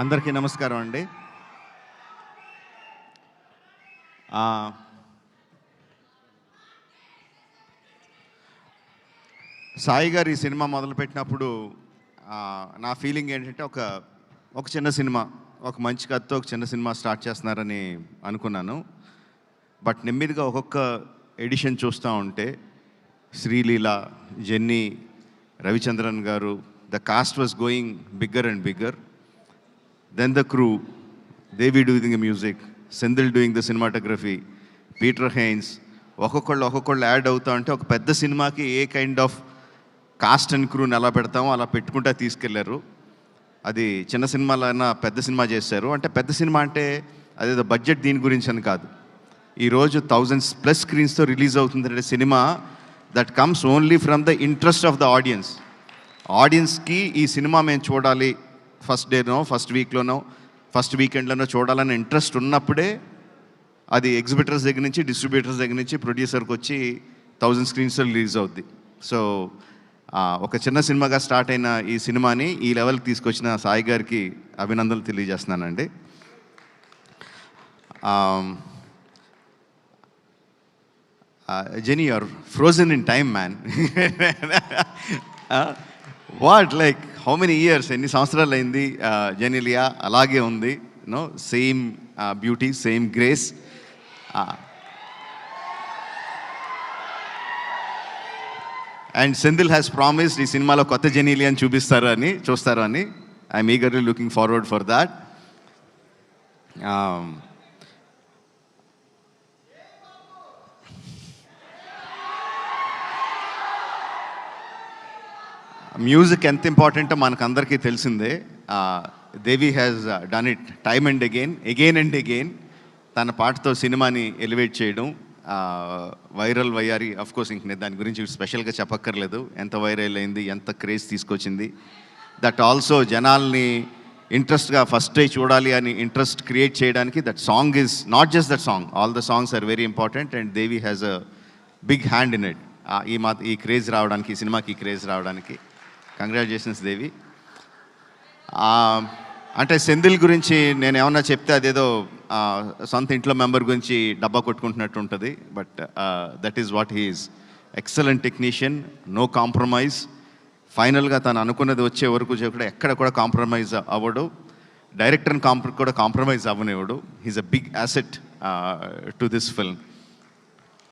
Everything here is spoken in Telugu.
అందరికీ నమస్కారం అండి. సాయి గారు ఈ సినిమా మొదలుపెట్టినప్పుడు నా ఫీలింగ్ ఏంటంటే ఒక ఒక చిన్న సినిమా ఒక మంచి కథతో ఒక చిన్న సినిమా స్టార్ట్ చేస్తున్నారని అనుకున్నాను. బట్ నెమ్మదిగా ఒక్కొక్క ఎడిషన్ చూస్తూ ఉంటే Sreeleela Jenny Ravichandran garu the cast was going bigger and bigger. Then the crew Devi doing the music Senthil doing the cinematography Peter Heins ఒక్కొక్కళ్ళు ఒక్కొక్కళ్ళు యాడ్ అవుతా ఉంటే ఒక పెద్ద సినిమాకి a kind of cast and క్రూని ఎలా పెడతామో అలా పెట్టుకుంటా తీసుకెళ్ళారు. అది చిన్న సినిమాలైనా పెద్ద సినిమా చేశారు. అంటే పెద్ద సినిమా అంటే అదేదో బడ్జెట్ దీని గురించి అని కాదు. ఈరోజు థౌజండ్స్ ప్లస్ స్క్రీన్స్తో రిలీజ్ అవుతుంది cinema that comes only from the interest of the audience ఆడియన్స్కి ఈ సినిమా మేము చూడాలి ఫస్ట్ డేనో ఫస్ట్ వీక్లోనో ఫస్ట్ వీకెండ్లోనో చూడాలని ఇంట్రెస్ట్ ఉన్నప్పుడే అది ఎగ్జిబిటర్స్ దగ్గర నుంచి డిస్ట్రిబ్యూటర్స్ దగ్గర నుంచి ప్రొడ్యూసర్కి వచ్చి థౌజండ్ స్క్రీన్స్ రిలీజ్ అవుద్ది. సో ఒక చిన్న సినిమాగా స్టార్ట్ అయిన ఈ సినిమాని ఈ లెవెల్కి తీసుకొచ్చిన సాయి గారికి అభినందనలు తెలియజేస్తున్నానండి. Genie are frozen in time man. What like how many years ఎన్ని సంవత్సరాలు అయింది జెనిలియా? అలాగే ఉంది. No same beauty same grace and Senthil has promised ఈ సినిమాలో కొత్త జెనీలి అని చూపిస్తారు అని చూస్తారు అని. I'm eagerly looking forward for that music ఎంత ఇంపార్టెంటో మనకు అందరికీ తెలిసిందే Devi has done it time and again again and again తన పాటతో సినిమాని ఎలివేట్ చేయడం. వైరల్ వయ్యారి అఫ్ కోర్స్ ఇంక నేను దాని గురించి స్పెషల్గా చెప్పక్కర్లేదు. ఎంత వైరల్ అయింది ఎంత క్రేజ్ తీసుకొచ్చింది. దట్ ఆల్సో జనాల్ని ఇంట్రెస్ట్గా ఫస్ట్ డే చూడాలి అని ఇంట్రెస్ట్ క్రియేట్ చేయడానికి that song is not just that song all the songs are very important and Devi has a big hand in it ఈ మా ఈ క్రేజ్ రావడానికి ఈ సినిమాకి ఈ క్రేజ్ రావడానికి. కంగ్రాచులేషన్స్ దేవి అంటే సెందిల్ గురించి నేను ఏమన్నా చెప్తే అదేదో సొంత ఇంట్లో మెంబర్ గురించి డబ్బా కొట్టుకుంటున్నట్టు ఉంటుంది. But that is what he is excellent technician no compromise ఫైనల్గా తను అనుకున్నది వచ్చే వరకు కూడా ఎక్కడ కూడా కాంప్రమైజ్ అవ్వడు. డైరెక్టర్ని కాంప్ర కూడా compromise అవ్వనివ్వడు. He's a big asset to this film